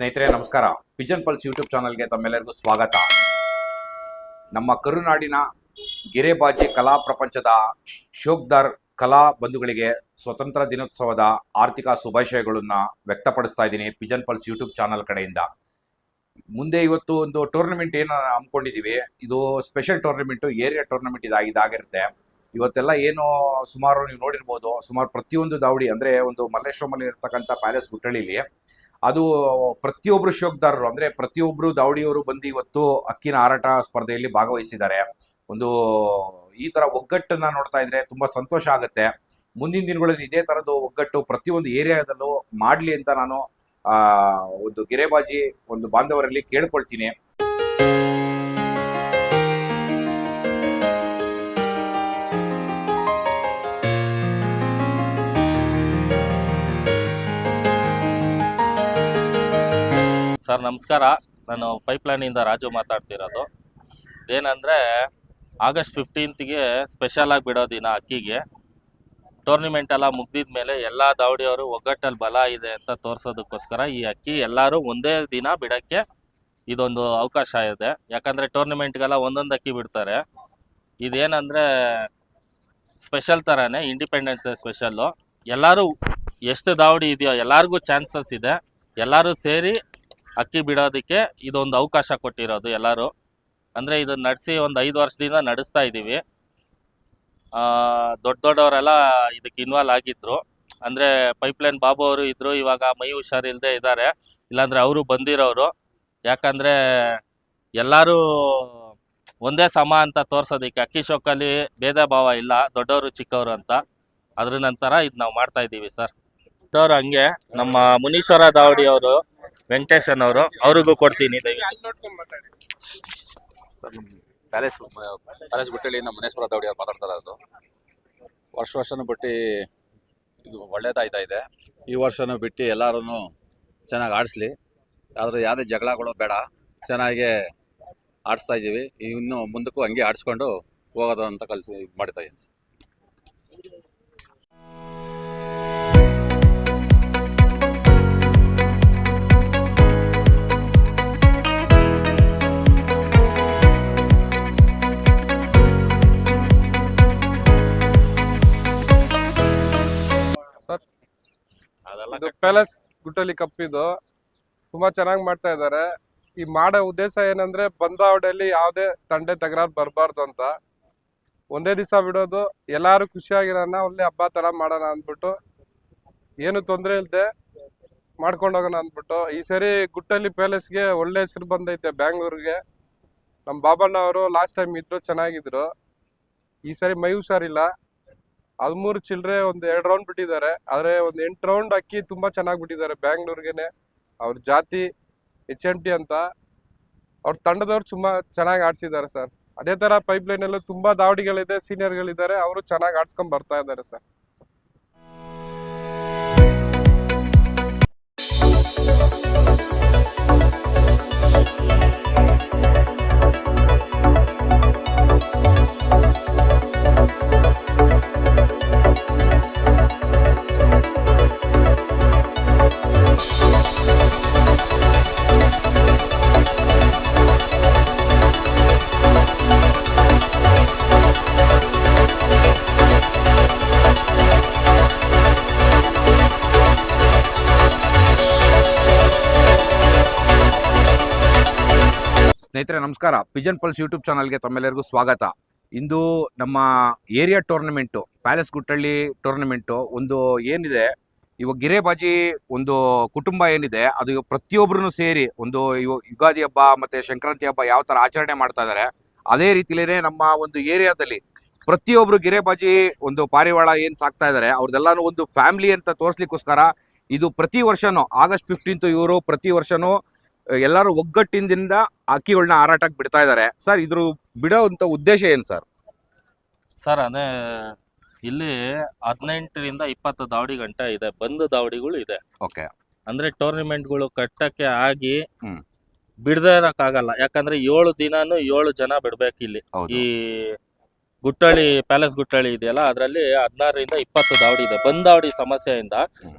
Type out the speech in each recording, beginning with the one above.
ಸ್ನೇಹಿತರೆ, ನಮಸ್ಕಾರ. Pigeon pulse YouTube ಚಾನಲ್ಗೆ ತಮ್ಮೆಲ್ಲರಿಗೂ ಸ್ವಾಗತ. ನಮ್ಮ ಕರುನಾಡಿನ ಗಿರೆಬಾಜಿ ಕಲಾ ಪ್ರಪಂಚದ ಶೋಕ್ದಾರ್ ಕಲಾ ಬಂಧುಗಳಿಗೆ ಸ್ವತಂತ್ರ ದಿನೋತ್ಸವದ ಆರ್ಥಿಕ ಶುಭಾಶಯಗಳನ್ನು ವ್ಯಕ್ತಪಡಿಸ್ತಾ ಇದ್ದೀನಿ ಪಿಜನ್ ಪಲ್ಸ್ ಯೂಟ್ಯೂಬ್ ಚಾನಲ್ ಕಡೆಯಿಂದ. ಮುಂದೆ ಇವತ್ತು ಒಂದು ಟೂರ್ನಮೆಂಟ್ ಏನು ಹಮ್ಮಿಕೊಂಡಿದ್ದೀವಿ ಇದು ಸ್ಪೆಷಲ್ ಟೂರ್ನಮೆಂಟು ಏರಿಯಾ ಟೂರ್ನಮೆಂಟ್ ಇದಾಗಿ ಇದಾಗಿರುತ್ತೆ. ಇವತ್ತೆಲ್ಲ ಏನು ಸುಮಾರು ನೀವು ನೋಡಿರ್ಬೋದು, ಸುಮಾರು ಪ್ರತಿಯೊಂದು ದಾವಡಿ, ಅಂದರೆ ಒಂದು ಮಲ್ಲೇಶ್ವರಮಲ್ಲಿ ಇರ್ತಕ್ಕಂಥ ಪ್ಯಾಲೇಸ್ ಗುಟ್ಟಳಿಲಿ ಅದು ಪ್ರತಿಯೊಬ್ರು ಶೋಕ್ದಾರರು, ಅಂದ್ರೆ ಪ್ರತಿಯೊಬ್ರು ದಾವಡಿಯವರು ಬಂದು ಇವತ್ತು ಅಕ್ಕಿನ ಹಾರಾಟ ಸ್ಪರ್ಧೆಯಲ್ಲಿ ಭಾಗವಹಿಸಿದ್ದಾರೆ. ಒಂದು ಈ ತರ ಒಗ್ಗಟ್ಟನ್ನ ನೋಡ್ತಾ ಇದ್ರೆ ತುಂಬಾ ಸಂತೋಷ ಆಗುತ್ತೆ. ಮುಂದಿನ ದಿನಗಳಲ್ಲಿ ಇದೇ ತರದ್ದು ಒಗ್ಗಟ್ಟು ಪ್ರತಿಯೊಂದು ಏರಿಯಾದಲ್ಲೂ ಮಾಡ್ಲಿ ಅಂತ ನಾನು ಒಂದು ಗೆರೆಬಾಜಿ ಒಂದು ಬಾಂಧವರಲ್ಲಿ ಕೇಳ್ಕೊಳ್ತೀನಿ. ಸರ್, ನಮಸ್ಕಾರ. ನಾನು ಪೈಪ್ಲೈನಿಂದ ರಾಜು ಮಾತಾಡ್ತಿರೋದು. ಏನಂದರೆ ಆಗಸ್ಟ್ ಫಿಫ್ಟೀನ್ತ್ಗೆ ಸ್ಪೆಷಲ್ ಆಗಿ ಬಿಡೋ ದಿನ ಅಕ್ಕಿಗೆ. ಟೂರ್ನಿಮೆಂಟ್ ಎಲ್ಲ ಮುಗ್ದಿದ ಮೇಲೆ ಎಲ್ಲ ದಾವಡಿಯವರು ಒಗ್ಗಟ್ಟಲ್ಲಿ ಬಲ ಇದೆ ಅಂತ ತೋರಿಸೋದಕ್ಕೋಸ್ಕರ ಈ ಅಕ್ಕಿ ಎಲ್ಲರೂ ಒಂದೇ ದಿನ ಬಿಡೋಕ್ಕೆ ಇದೊಂದು ಅವಕಾಶ ಇದೆ. ಯಾಕಂದರೆ ಟೂರ್ನಿಮೆಂಟ್ಗೆಲ್ಲ ಒಂದೊಂದು ಅಕ್ಕಿ ಬಿಡ್ತಾರೆ. ಇದೇನಂದರೆ, ಸ್ಪೆಷಲ್ ಥರನೇ ಇಂಡಿಪೆಂಡೆನ್ಸ್ ಡೇ ಸ್ಪೆಷಲ್ಲು. ಎಲ್ಲರೂ ಎಷ್ಟು ದಾವಡಿ ಇದೆಯೋ ಎಲ್ಲರಿಗೂ ಚಾನ್ಸಸ್ ಇದೆ. ಎಲ್ಲರೂ ಸೇರಿ ಅಕ್ಕಿ ಬಿಡೋದಕ್ಕೆ ಇದೊಂದು ಅವಕಾಶ ಕೊಟ್ಟಿರೋದು ಎಲ್ಲರೂ. ಅಂದರೆ ಇದನ್ನ ನಡೆಸಿ ಒಂದು ಐದು ವರ್ಷದಿಂದ ನಡೆಸ್ತಾ ಇದ್ದೀವಿ ದೊಡ್ಡ ದೊಡ್ಡವರೆಲ್ಲ ಇದಕ್ಕೆ ಇನ್ವಾಲ್ವ್ ಆಗಿದ್ರು. ಅಂದರೆ ಪೈಪ್ಲೈನ್ ಬಾಬು ಅವರು ಇದ್ರು, ಇವಾಗ ಮೈ ಹುಷಾರಿಲ್ಲದೆ ಇದ್ದಾರೆ ಇಲ್ಲಾಂದ್ರೆ ಅವರು ಬಂದಿರೋರು. ಯಾಕಂದರೆ ಎಲ್ಲರೂ ಒಂದೇ ಸಮ ಅಂತ ತೋರ್ಸೋದಕ್ಕೆ ಅಕ್ಕಿ ಶೋಕಲ್ಲಿ ಭೇದ ಭಾವ ಇಲ್ಲ, ದೊಡ್ಡವರು ಚಿಕ್ಕವರು ಅಂತ. ಅದ್ರ ನಂತರ ಇದು ನಾವು ಮಾಡ್ತಾ ಇದ್ದೀವಿ ಸರ್. ಸರ್ ಹಂಗೆ ನಮ್ಮ ಮುನೀಶ್ವರ ದಾವಡಿ ಅವರು ವೆಂಕಟೇಶನ್ ಅವರು, ಅವ್ರಿಗೂ ಕೊಡ್ತೀನಿ. ಪ್ಯಾಲೇಸ್ ಪ್ಯಾಲೇಸ್ ನಮ್ಮ ಮುನೇಶ್ವರ ದೌಡಿ ಅವ್ರು ಮಾತಾಡ್ತಾ ಇರೋದು ವರ್ಷ ವರ್ಷನೂ ಬಿಟ್ಟು ಇದು ಒಳ್ಳೇದಾಯ್ತಾ ಇದೆ. ಈ ವರ್ಷನೂ ಬಿಟ್ಟು ಎಲ್ಲರೂ ಚೆನ್ನಾಗಿ ಆಡಿಸ್ಲಿ. ಆದರೆ ಯಾವುದೇ ಜಗಳಗಳು ಬೇಡ. ಚೆನ್ನಾಗಿ ಆಡಿಸ್ತಾ ಇದ್ದೀವಿ. ಇನ್ನು ಮುಂದಕ್ಕೂ ಹಂಗೆ ಆಡಿಸ್ಕೊಂಡು ಹೋಗೋದು ಅಂತ ಕಲಿಸಿ ಇದು ಮಾಡ್ತಾ ಇದ್ದೀನಿ. ಪ್ಯಾಲೇಸ್ ಗುಟ್ಟಲಿ ಕಪ್ ಇದು. ತುಂಬಾ ಚೆನ್ನಾಗಿ ಮಾಡ್ತಾ ಇದ್ದಾರೆ. ಈ ಮಾಡೋ ಉದ್ದೇಶ ಏನಂದ್ರೆ ಬಂದಾವಡೆಯಲ್ಲಿ ಯಾವುದೇ ತಂಡೆ ತಕರಾರು ಬರಬಾರ್ದು ಅಂತ. ಒಂದೇ ದಿವಸ ಬಿಡೋದು, ಎಲ್ಲಾರು ಖುಷಿಯಾಗಿರೋಣ ಒಳ್ಳೆ ಹಬ್ಬ ತರ ಮಾಡೋಣ ಅಂದ್ಬಿಟ್ಟು. ಏನು ತೊಂದರೆ ಇಲ್ಲದೆ ಮಾಡ್ಕೊಂಡೋಗೋಣ ಅಂದ್ಬಿಟ್ಟು. ಈ ಸರಿ ಗುಟ್ಟಲ್ಲಿ ಪ್ಯಾಲೇಸ್ಗೆ ಒಳ್ಳೆ ಹೆಸರು ಬಂದೈತೆ ಬ್ಯಾಂಗ್ಳೂರ್ಗೆ. ನಮ್ಮ ಬಾಬಣ್ಣ ಅವರು ಲಾಸ್ಟ್ ಟೈಮ್ ಇದ್ರು, ಚೆನ್ನಾಗಿದ್ರು. ಈ ಸರಿ ಮೈ ಹುಷಾರಿಲ್ಲ ಹದಿಮೂರು ಚಿಲ್ಲರೆ ಒಂದು ಎರಡು ರೌಂಡ್ ಬಿಟ್ಟಿದ್ದಾರೆ. ಆದರೆ ಒಂದು ಎಂಟು ರೌಂಡ್ ಅಕ್ಕಿ ತುಂಬಾ ಚೆನ್ನಾಗಿ ಬಿಟ್ಟಿದ್ದಾರೆ ಬ್ಯಾಂಗ್ಳೂರ್ಗೆನೆ. ಅವ್ರ ಜಾತಿ ಎಚ್ ಎಂ ಟಿ ಅಂತ. ಅವ್ರ ತಂಡದವ್ರು ತುಂಬಾ ಚೆನ್ನಾಗಿ ಆಡ್ಸಿದ್ದಾರೆ ಸರ್. ಅದೇ ತರ ಪೈಪ್ ಲೈನ್ ಅಲ್ಲೂ ತುಂಬಾ ದಾವಡಿಗಳಿದೆ ಸೀನಿಯರ್ಗಳಿದ್ದಾರೆ ಅವರು ಚೆನ್ನಾಗಿ ಆಡ್ಸ್ಕೊಂಡ್ ಬರ್ತಾ ಇದ್ದಾರೆ ಸರ್. ಸ್ನೇಹಿತರೆ, ನಮಸ್ಕಾರ. ಪಿಜನ್ ಪಲ್ಸ್ ಯೂಟ್ಯೂಬ್ ಚಾನಲ್ಗೆ ತಮ್ಮೆಲ್ಲರಿಗೂ ಸ್ವಾಗತ. ಇಂದು ನಮ್ಮ area tournament palace Guttahalli tournament ಒಂದು ಏನಿದೆ, ಇವಾಗ ಗಿರೇಬಾಜಿ ಒಂದು ಕುಟುಂಬ ಏನಿದೆ, ಅದು ಪ್ರತಿಯೊಬ್ಬರೂ ಸೇರಿ ಒಂದು ಯುಗಾದಿ ಹಬ್ಬ ಮತ್ತೆ ಸಂಕ್ರಾಂತಿ ಹಬ್ಬ ಯಾವ ಥರ ಆಚರಣೆ ಮಾಡ್ತಾ ಇದ್ದಾರೆ ಅದೇ ರೀತಿಲೇ ನಮ್ಮ ಒಂದು ಏರಿಯಾದಲ್ಲಿ ಪ್ರತಿಯೊಬ್ಬರು ಗಿರೇಬಾಜಿ ಒಂದು ಪಾರಿವಾಳ ಏನು ಸಾಕ್ತಾ ಇದ್ದಾರೆ ಅವ್ರದ್ದೆಲ್ಲಾನು ಒಂದು ಫ್ಯಾಮಿಲಿ ಅಂತ ತೋರಿಸ್ಲಿಕ್ಕೋಸ್ಕರ ಇದು ಪ್ರತಿ ವರ್ಷನೂ ಆಗಸ್ಟ್ ಫಿಫ್ಟೀನ್ತ್ ಇವರು ಪ್ರತಿ ವರ್ಷನೂ ಎಲ್ಲರೂ ಒಗ್ಗಟ್ಟಿನಿಂದ ಅಕ್ಕಿಗಳನ್ನ ಹಾರಾಟಕ್ಕೆ ಬಿಡ್ತಾ ಇದ್ದಾರೆ. ಸರ್ ಇದ್ರ ಬಿಡೋ ಅಂತ ಉದ್ದೇಶ ಏನು ಸರ್? ಸರ್ ಅದೇ ಇಲ್ಲಿ ಹದಿನೆಂಟರಿಂದ ಇಪ್ಪತ್ತು ದಾವಡಿ ಗಂಟೆ ಇದೆ. ಬಂದು ದಾವಡಿಗಳು ಇದೆ. ಓಕೆ. ಅಂದ್ರೆ ಟೂರ್ನಿಮೆಂಟ್ಗಳು ಕಟ್ಟಕ್ಕೆ ಆಗಿ ಬಿಡದೆ ಇರಕ್ಕಾಗಲ್ಲ. ಯಾಕಂದ್ರೆ ಏಳು ದಿನಾನು ಏಳು ಜನ ಬಿಡ್ಬೇಕು ಇಲ್ಲಿ. ಈ ಗುಟ್ಟಳಿ ಪ್ಯಾಲೇಸ್ ಗುಟ್ಟಳಿ ಇದೆಯಲ್ಲ ಅದರಲ್ಲಿ ಹದಿನಾರರಿಂದ ಇಪ್ಪತ್ತು ದಾವಡಿ ಇದೆ. ಬಂದ್ ದಾವಡಿ ಸಮಸ್ಯೆಯಿಂದ.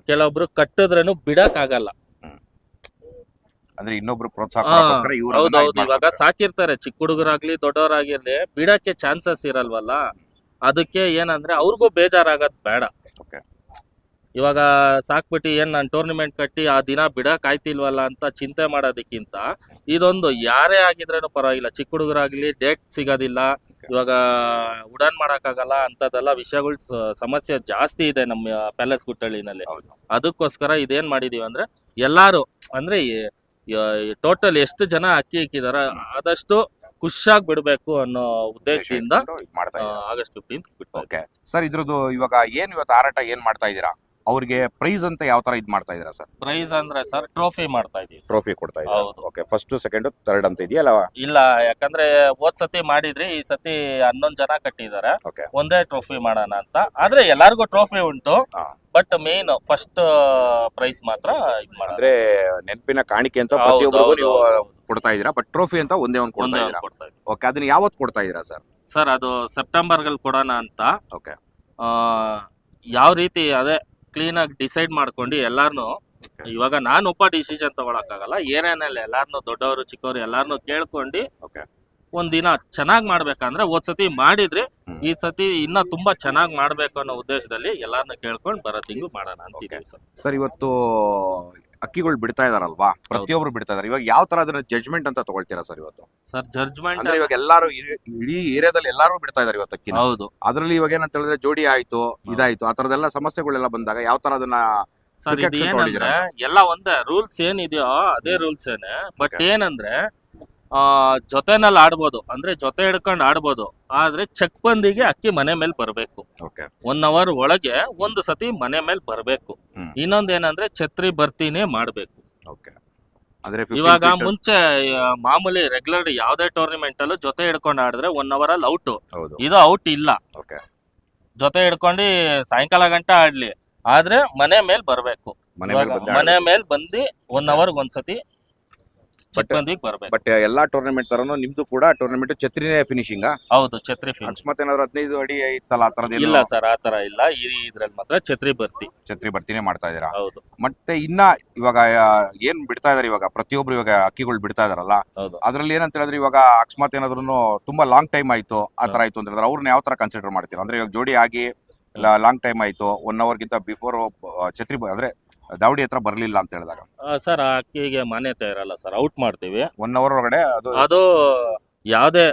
ಕೆಲವೊಬ್ರು ಕಟ್ಟಿದ್ರೇನು ಬಿಡಕ್ ಆಗಲ್ಲ. ಅಂದ್ರೆ ಇನ್ನೊಬ್ರು ಪ್ರೋತ್ಸಾಹ ಹೌದೌದು ಇವಾಗ ಸಾಕಿರ್ತಾರೆ. ಚಿಕ್ಕ ಹುಡುಗರಾಗ್ಲಿ ದೊಡ್ಡವರಾಗಿರ್ಲಿ ಬಿಡಕ್ಕೆ ಚಾನ್ಸಸ್ ಇರಲ್ವಲ್ಲ? ಅದಕ್ಕೆ ಏನಂದ್ರೆ ಅವ್ರಿಗೂ ಬೇಜಾರಾಗದ್ ಬೇಡ. ಇವಾಗ ಸಾಕ್ಬಿಟ್ಟು ಏನ್ ನಾನು ಟೂರ್ನಿಮೆಂಟ್ ಕಟ್ಟಿ ಆ ದಿನ ಬಿಡಕ್ ಆಯ್ತಿಲ್ವಲ್ಲ ಅಂತ ಚಿಂತೆ ಮಾಡೋದಕ್ಕಿಂತ ಇದೊಂದು ಯಾರೇ ಆಗಿದ್ರೇನು ಪರವಾಗಿಲ್ಲ. ಚಿಕ್ಕ ಹುಡುಗರಾಗ್ಲಿ ಡೇಟ್ ಸಿಗೋದಿಲ್ಲ. ಇವಾಗ ಉಡಾನ್ ಮಾಡೋಕ್ಕಾಗಲ್ಲ ಅಂತದೆಲ್ಲ ವಿಷಯಗಳು ಸಮಸ್ಯೆ ಜಾಸ್ತಿ ಇದೆ ನಮ್ಮ ಪ್ಯಾಲೇಸ್ ಗುಟ್ಟಳ್ಳಿನಲ್ಲಿ. ಅದಕ್ಕೋಸ್ಕರ ಇದೇನ್ ಮಾಡಿದೀವಿ ಅಂದ್ರೆ ಎಲ್ಲಾರು ಅಂದ್ರೆ ಟೋಟಲ್ ಎಷ್ಟು ಜನ ಅಕ್ಕಿ ಇಕ್ಕಿದಾರ ಆದಷ್ಟು ಖುಷಿಯಾಗಿ ಬಿಡಬೇಕು ಅನ್ನೋ ಉದ್ದೇಶದಿಂದ ಇಟ್ಕೊಂಡು ಮಾಡ್ತಾ ಇದ್ದಾರೆ. ಆಗಸ್ಟ್ ಫಿಫ್ಟೀನ್ ಓಕೆ ಸರ್ ಇದ್ರದ್ದು ಇವಾಗ ಏನ್ ಇವತ್ತು ಆರಾಟ ಏನ್ ಮಾಡ್ತಾ ಇದ್ದೀರಾ? ಅವ್ರಿಗೆ ಪ್ರೈಸ್ ಅಂತ ಯಾವ ತರ ಇದ್ ಮಾಡ್ತಾ ಇದೀರಾ ಸರ್? ಪ್ರೈಸ್ ಅಂದ್ರೆ ಸರ್ ಟ್ರೋಫಿ ಮಾಡ್ತಾ ಇದೀವಿ sir. ಟ್ರೋಫಿ ಕೊಡ್ತಾ ಇದ್ದೀರಾ? ಹೌದು. ಓಕೆ ಫಸ್ಟ್ ಸೆಕೆಂಡ್ ಥರ್ಡ್ ಅಂತ ಇದೆಯಲ್ಲ ಇಲ್ಲ ಯಾಕಂದ್ರೆ ಹೋದ್ ಸತಿ ಮಾಡಿದ್ರಿ ಈ ಸತಿ ಹನ್ನೊಂದ್ ಜನ ಕಟ್ಟಿದ್ದಾರೆ. ಓಕೆ ಒಂದೇ ಟ್ರೋಫಿ ಮಾಡೋಣ ಅಂತ. ಆದ್ರೆ ಎಲ್ಲಾರ್ಗು ಟ್ರೋಫಿ ಉಂಟು ಹಾ. ಬಟ್ ಮೇನ್ ಫಸ್ಟ್ ಪ್ರೈಸ್ ಮಾತ್ರ ಇದ್ ಅಂದ್ರೆ ನೆನಪಿನ ಕಾಣಿಕೆ ಅಂತ ಹೌದು, ಪ್ರತಿಯೊಬ್ಬರಿಗೂ ಹೌದು, ನೀವು ಹೌದು. ಕೊಡ್ತಾ ಇದೀರಾ ಬಟ್ ಟ್ರೋಫಿ ಅಂತ ಒಂದೇ ಒಂದು ಕೊಡ್ತಾ ಒಂದೇ ಇದೀರಾ ಕೊಡ್ತಾ ಇದೀವಿ ಓಕೆ ಅದನ್ನ ಯಾವತ್ತು ಕೊಡ್ತಾ ಇದೀರಾ ಸರ್? ಸರ್ ಅದು ಸೆಪ್ಟೆಂಬರ್ ಕೊಡೋಣ ಅಂತ. ಓಕೆ ಆ, ಯಾವ ರೀತಿ ಅದೇ ಕ್ಲೀನ್ ಆಗಿ ಡಿಸೈಡ್ ಮಾಡ್ಕೊಂಡು ಎಲ್ಲಾರ್ನು, ಇವಾಗ ನಾನು ಒಬ್ಬ ಡಿಸಿಷನ್ ತಗೊಳಕ್ಕಾಗಲ್ಲ, ಏರಿಯಾನಲ್ಲಿ ಎಲ್ಲಾರ್ನು, ದೊಡ್ಡವರು ಚಿಕ್ಕವರು ಎಲ್ಲಾರ್ನು ಕೇಳ್ಕೊಂಡು Okay. ಒಂದ್ ಚೆನ್ನಾಗಿ ಮಾಡ್ಬೇಕಂದ್ರೆ ಹೋದ್ ಸತಿ ಮಾಡಿದ್ರಿ ಈ ಸತಿ ಇನ್ನ ತುಂಬಾ ಚೆನ್ನಾಗಿ ಮಾಡ್ಬೇಕು ಅನ್ನೋ ಉದ್ದೇಶದಲ್ಲಿ ಎಲ್ಲಾರನ್ನ ಕೇಳ್ಕೊಂಡು ಬರೋ ತಿಂಗಳು ಮಾಡೋಣ ಅಂತ ಸರ್. ಸರ್ ಇವತ್ತು ಅಕ್ಕಿಗಳು ಬಿಡ್ತಾ ಇದಾರಲ್ವಾ ಪ್ರತಿಯೊಬ್ರು ಬಿಡ್ತಾ ಇದಾರೆ ಇವಾಗ ಯಾವ ತರ ಅದನ್ನ ಜಜ್ಮೆಂಟ್ ಅಂತ ತಗೊಳ್ತೀರಾ ಸರ್ ಇವತ್ತು? ಸರ್ ಜಡ್ಜ್ಮೆಂಟ್ ಅಂದ್ರೆ ಇವಾಗ ಎಲ್ಲಾರು ಇಡೀ- ಏರಿಯಾದಲ್ಲಿ ಎಲ್ಲಾರು ಬಿಡ್ತಾ ಇದಾರೆ ಇವತ್ತು ಅಕ್ಕಿ ಹೌದು. ಅದ್ರಲ್ಲಿ ಇವಾಗ ಏನಂತ ಹೇಳಿದ್ರೆ ಜೋಡಿ ಆಯ್ತು ಇದಾಯ್ತು ಆ ತರದೆಲ್ಲ ಸಮಸ್ಯೆಗಳೆಲ್ಲ ಬಂದಾಗ ಯಾವ ತರ ಅದನ್ನ ಸರ್ ಇದೇನಂದ್ರೆ ಇದು ಏನಂದ್ರೆ ಎಲ್ಲ ಒಂದೇ ರೂಲ್ಸ್ ಏನಿದೆಯೋ ಅದೇ ರೂಲ್ಸ್ ಏನೇ ಬಟ್ ಏನಂದ್ರೆ ಜೊತೆನಲ್ಲಿ ಆಡ್ಬೋದು. ಅಂದ್ರೆ ಜೊತೆ ಹಿಡ್ಕೊಂಡು ಆಡ್ಬೋದು. ಆದ್ರೆ ಚೆಕ್ ಬಂದಿಗೆ ಅಕ್ಕಿ ಮನೆ ಮೇಲೆ ಬರ್ಬೇಕು. ಒನ್ ಅವರ್ ಒಳಗೆ ಒಂದು ಸತಿ ಮನೆ ಮೇಲೆ ಬರ್ಬೇಕು. ಇನ್ನೊಂದೇನಂದ್ರೆ ಇನ್ನೊಂದ್ ಏನಂದ್ರೆ ಛತ್ರಿ ಬರ್ತಿನೇ ಮಾಡ್ಬೇಕು. ಓಕೆ ಅಂದ್ರೆ 15 ಇವಾಗ ಮುಂಚೆ ಮಾಮೂಲಿ ರೆಗ್ಯುಲರ್ ಯಾವ್ದೇ ಟೂರ್ನಿಮೆಂಟ್ ಅಲ್ಲೂ ಜೊತೆ ಹಿಡ್ಕೊಂಡು ಆಡಿದ್ರೆ ಒನ್ ಅವರ್ ಅಲ್ಲಿ ಔಟ್ ಇದು ಔಟ್ ಇಲ್ಲ. ಜೊತೆ ಹಿಡ್ಕೊಂಡು ಸಾಯಂಕಾಲ ಗಂಟ ಆಡ್ಲಿ. ಆದ್ರೆ ಮನೆ ಮೇಲೆ ಬರ್ಬೇಕು. ಮನೆ ಮೇಲೆ ಬಂದು ಮನೆ ಮೇಲೆ ಬಂದು ಒನ್ ಅವರ್ ಒಂದ್ಸತಿ ಬಂದಿಗೆ ಬಟ್ ಎಲ್ಲಾ ಟೂರ್ನಮೆಂಟ್ ತರನು ನಿಮ್ದು ಕೂಡ ಟೂರ್ನಮೆಂಟ್ ಛತ್ರಿನೇ ಫಿನಿಶಿಂಗ್ ಹೌದು ಛತ್ರಿ ಅಕಸ್ಮಾತ್ ಏನಾದ್ರು ಹದಿನೈದು ಅಡಿ ಇತ್ತಲ್ಲ ಆ ತರದ್ ಇಲ್ಲ ಸರ್ ಆತರ ಇಲ್ಲ. ಈ ಇದ್ರಲ್ಲಿ ಮಾತ್ರ ಛತ್ರಿ ಬರ್ತಿ ಛತ್ರಿ ಬರ್ತಿನೇ ಮಾಡ್ತಾ ಇದೀರಾ ಹೌದು. ಮತ್ತೆ ಇನ್ನ ಇವಾಗ ಏನ್ ಬಿಡ್ತಾ ಇದಾರೆ ಇವಾಗ? ಪ್ರತಿಯೊಬ್ರು ಇವಾಗ ಅಕ್ಕಿಗಳು ಬಿಡ್ತಾ ಇದಾರಲ್ಲ? ಹೌದು. ಅದ್ರಲ್ಲಿ ಏನಂತ ಹೇಳಿದ್ರೆ ಇವಾಗ ಅಕಸ್ಮಾತ್ ಏನಾದ್ರು ತುಂಬಾ ಲಾಂಗ್ ಟೈಮ್ ಆಯ್ತು ಆ ತರ ಆಯ್ತು ಅಂತ ಹೇಳಿದ್ರೆ ಅವ್ರನ್ನ ಯಾವ ತರ ಕನ್ಸಿಡರ್ ಮಾಡ್ತೀರಾ? ಅಂದ್ರೆ ಇವಾಗ ಜೋಡಿ ಆಗಿ ಲಾಂಗ್ ಟೈಮ್ ಆಯ್ತು ಒನ್ ಅವರ್ಗಿಂತ ಬಿಫೋರ್ ಛತ್ರಿ ಅಂದ್ರೆ ದಾವಡಿ ಹತ್ರ ಬರ್ಲಿಲ್ಲ ಅಂತ ಹೇಳಿದಾಗ. ಸರ್ ಆ ಅಕ್ಕಿಗೆ ಮಾನ್ಯತೆ ಇರಲ್ಲ ಸರ್ ಔಟ್ ಮಾಡ್ತೀವಿ. ಒನ್ ಅವರ್ ಒಳಗಡೆ ಅದು ಅದು ಯಾವ್ದೇ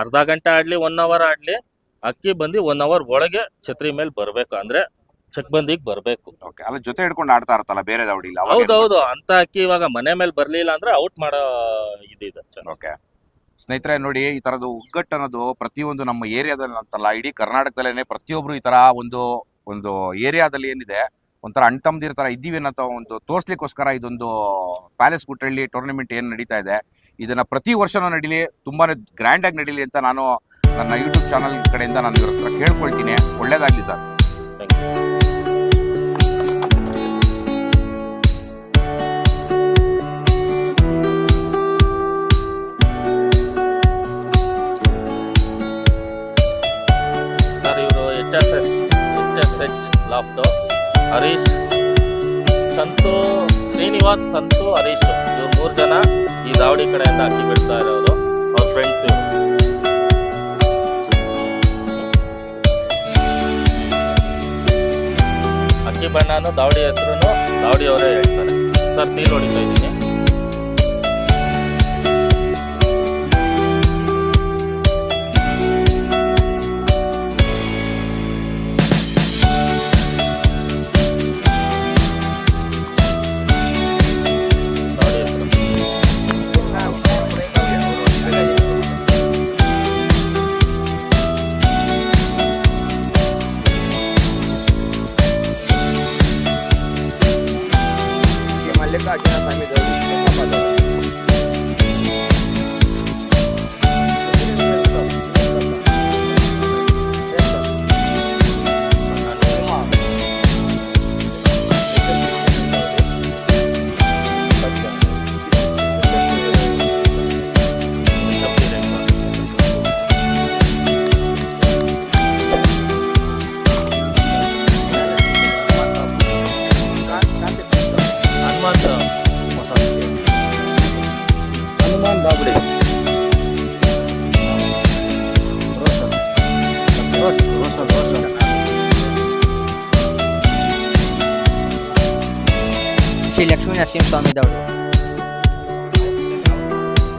ಅರ್ಧ ಗಂಟೆ ಆಡ್ಲಿ ಒನ್ ಅವರ್ ಆಡ್ಲಿ ಅಕ್ಕಿ ಬಂದು ಒನ್ ಅವರ್ ಒಳಗೆ ಛತ್ರಿ ಮೇಲೆ ಬರ್ಬೇಕು ಅಂದ್ರೆ ಚೆಕ್ ಬಂದಿಗೆ ಬರ್ಬೇಕು. ಓಕೆ ಅಲ್ಲ ಜೊತೆ ಹಿಡ್ಕೊಂಡು ಆಡ್ತಾ ಇರ್ತಲ್ಲ ಬೇರೆ ದಾವಡಿ ಇಲ್ಲ ಅವಾಗ ಹೌದು ಹೌದೌದು ಅಂತ ಅಕ್ಕಿ ಇವಾಗ ಮನೆ ಮೇಲೆ ಬರ್ಲಿಲ್ಲ ಅಂದ್ರೆ ಔಟ್ ಮಾಡೋ ಇದಿದೆ ಸರ್ ಓಕೆ ಸ್ನೇಹಿತರೆ ನೋಡಿ ಈ ತರದ ಒಗ್ಗಟ್ಟು ಅನ್ನೋದು ಪ್ರತಿಯೊಂದು ನಮ್ಮ ಏರಿಯಾದಲ್ಲಿ ಅಂತಲ್ಲ ಇಡೀ ಕರ್ನಾಟಕದಲ್ಲೇನೆ ಪ್ರತಿಯೊಬ್ರು ಈ ತರ ಒಂದು ಒಂದು ಏರಿಯಾದಲ್ಲಿ ಏನಿದೆ ಒಂಥರ ಅಣ್ತಮ್ದಿರ ತರ ಇದ್ದೀವಿ ಅನ್ನೋ ಒಂದು ತೋರಿಸ್ಲಿಕ್ಕೋಸ್ಕರ ಇದೊಂದು ಪ್ಯಾಲೇಸ್ ಗುಟ್ಟಳ್ಳಿ ಟೂರ್ನಮೆಂಟ್ ಏನು ನಡೀತಾ ಇದೆ, ಇದನ್ನ ಪ್ರತಿ ವರ್ಷನೂ ನಡೀಲಿ, ತುಂಬಾನೇ ಗ್ರ್ಯಾಂಡಾಗಿ ನಡೀಲಿ ಅಂತ ನಾನು ನನ್ನ ಯೂಟ್ಯೂಬ್ ಚಾನಲ್ ಕಡೆಯಿಂದ ನಾನು ಇವ್ರ ಹತ್ರ ಕೇಳ್ಕೊಳ್ತೀನಿ. ಒಳ್ಳೇದಾಗ್ಲಿ sir. Thank. Sir H S S H Harish, Santu, Srinivas, Santu, Harish. ಇವ್ರು ಮೂರು ಜನ ಈ ದಾವಡಿ ಕಡೆಯಿಂದ ಅಕ್ಕಿ ಬಿಡ್ತಾ ಇರೋರು. ಅವ್ರ ಫ್ರೆಂಡ್ಸ್ ಇವರು. ಅಕ್ಕಿ ಬಣ್ಣನು ದಾವಡಿ ಹೆಸರು ದಾವಡಿ ಅವರೇ ಹೇಳ್ತಾರೆ. ಸರ್ ಸೀಲ್ ಹೊಡಿತಾ ಇದ್ದೀನಿ.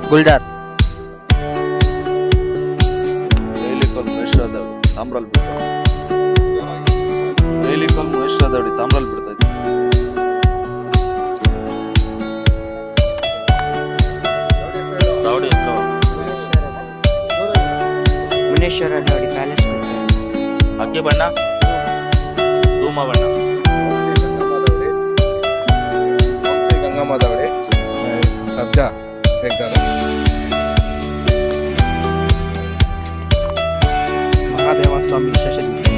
ಗುಲ್ದಾರ್ ರೇಲಿಕಲ್ ಮಹೇಶ್ವರದವಡಿ ತಾಮ್ರಲ್ ಬಿಡ್ತಾ ತಾಮ್ರಲ್ ಬಿಡ್ತಾ ಇದ್ದೆ ಮುನೇಶ್ವರ ಪ್ಯಾಲೇಸ್ ಅಕ್ಕಿ ಬಣ್ಣ ಧೂಮ ಬಣ್ಣ. ಗಂಗಮ್ಮ ದವಡೆ ಸಬ್ಜಾ ಹೇಳ್ತಾರೆ. Eu uma só me chance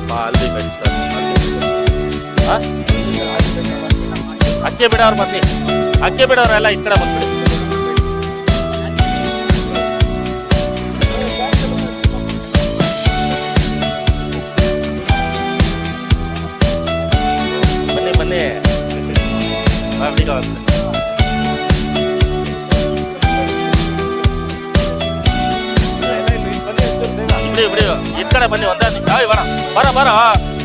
ಸರಿ ಕೊಡಪ್ಪ ಅಲ್ಲಿ ಬೇಡಿ ಸರ್ ಅಕ್ಕಿ ಬಿಡೋರು ಬನ್ನಿ ಅಕ್ಕಿ ಬಿಡೋರೆಲ್ಲ ಈ ಕಡೆ ಬಂದ್ಬಿಡಿ ಬನ್ನಿ ಬನ್ನಿ ಮಾಡ್ಬಿಡಿ ಅವ್ರು. ಬಿಡಿ ಬಿಡಿ ಈ ಕಡೆ ಬನ್ನಿ ಒಂದೇ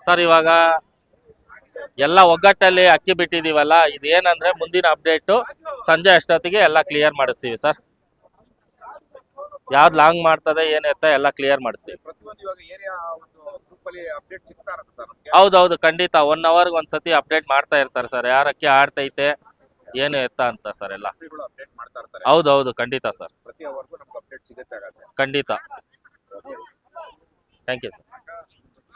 ಸರ್, ಇವಾಗ ಎಲ್ಲ ಒಗ್ಗಟ್ಟಲ್ಲಿ ಅಕ್ಕಿ ಬಿಟ್ಟಿದೀವಲ್ಲ, ಇದೇನಂದ್ರೆ ಮುಂದಿನ ಅಪ್ಡೇಟು ಸಂಜೆ ಅಷ್ಟೊತ್ತಿಗೆ ಎಲ್ಲ ಕ್ಲಿಯರ್ ಮಾಡಿಸ್ತೀವಿ ಸರ್. ಯಾವ್ದು ಲಾಂಗ್ ಮಾಡ್ತದೆ ಏನಿರುತ್ತೆ ಎಲ್ಲ ಕ್ಲಿಯರ್ ಮಾಡಿಸ್ತೀವಿ. ಹೌದೌದು, ಖಂಡಿತ ಒನ್ ಅವರ್ಗೆ ಒಂದ್ಸತಿ ಅಪ್ಡೇಟ್ ಮಾಡ್ತಾ ಇರ್ತಾರೆ ಸರ್. ಯಾರ ಅಕ್ಕಿ ಆಡ್ತೈತೆ, ಏನು ಎತ್ತ ಅಂತ ಸರ್ ಎಲ್ಲ. ಹೌದೌದು, ಖಂಡಿತ ಸರ್. ಖಂಡಿತ. Thank you sir